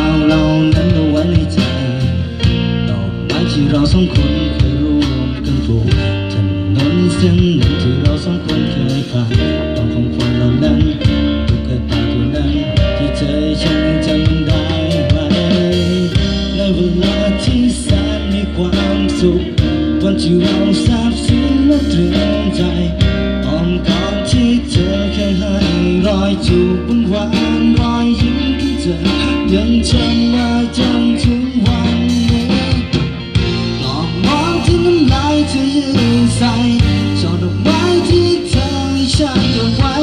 าวเหล่านั้นเาไว้ในใจดอกไม้ที่เราสองคนเคยร่วมกันปลูกถนนเส้นหนึ่งที่เราสองคนเคยผ่านต่อของคนเหล่านั้นตุ๊กตาตัวนั้นที่เธอฉันจำได้ไว้ในเวลาที่แสนมีความสุขวันที่เราซาบซึ้งและตรึงใจอ้อมกอดที่เธอเคยให้รอยจูบบนหวานรอยยิ้ม ของเธอยังจำมาจนถึงวันนี้หลอกมองที่น้ำลายเธอยืนใส่ช่อดอกไม้ที่เธอให้ฉันเก็บไว้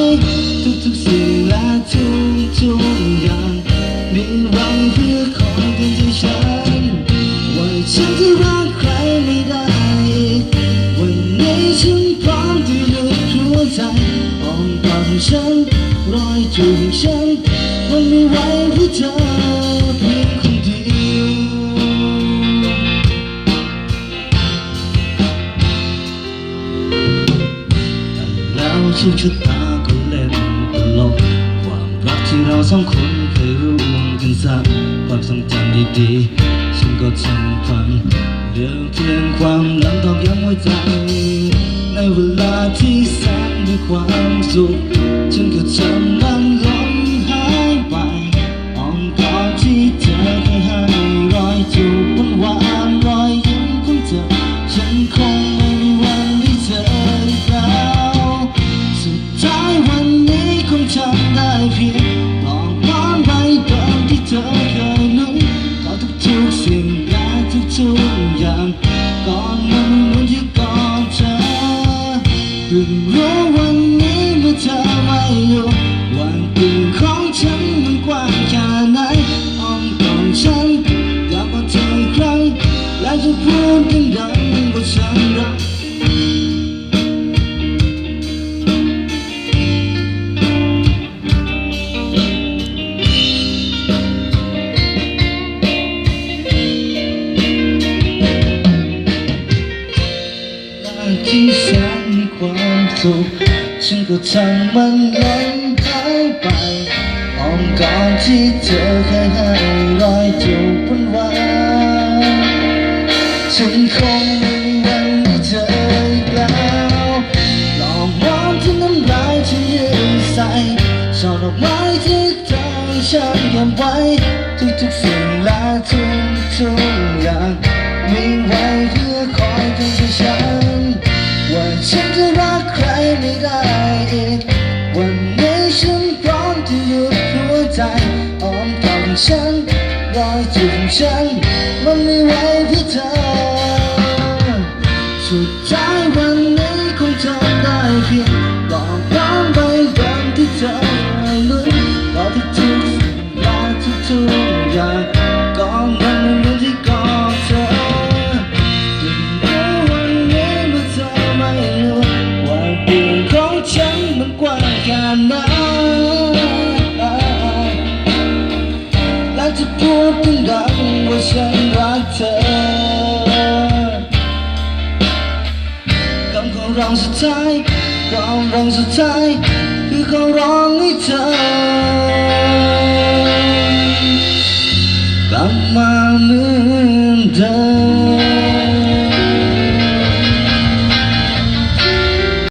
ทุกๆสิ่งและทุกๆอย่างมีไว้เพื่อคอยเตือนใจฉันว่าฉันจะรักใครไม่ได้วันนี้ฉันพร้อมที่หยุดหัวใจอ้อมกอดของฉันรอยจูบของฉัน มันมีไว้เพื่อเธอเพียงคนเดียวแล้วโชคชะตาก็เล่นตลกความรักที่เราสองคนเคยร่วมกันสร้างความทรงจำดีๆฉันก็จำฝันเหลือเพียงความหลังตอกย้ำหัวใจในเวลาที่แสนมีความสุข พิ่งรู้วันนี้เมื่อเธอไม่อยู่วันปืนของฉันมันกว้างแค่ไหนอ้อมกอดฉันอยากบอกเธออีกครั้ง และจะพูดดังๆว่าฉันรักที่แสนมีความ สุข ฉันก็ทำมันล้มหายไปอ้อมกอดที่เธอเคยให้รอยจูบบนวานฉันคงไม่มีวันได้เจออีกแล้วหลอกมองที่น้ำลายที่ยืนใส่ช่อดอกไม้ที่เธอให้ฉันเก็บไว้ทุกๆสิ่งและทุกๆอย่างมีไว้เพื่อคอยเตือนใจฉันว่าฉันจะรักใคร ได้อีกวันนี้ฉันพร้อมที่หยุดหัวใจอ้อมกอดฉันรอยจูบฉันมันมีไว้เพื่อเธอ ฉันรักเธอคำขอร้องสุดท้ายขอร้องสุดท้ายคือขอร้องให้เธอกลับมาเหมือนเดิม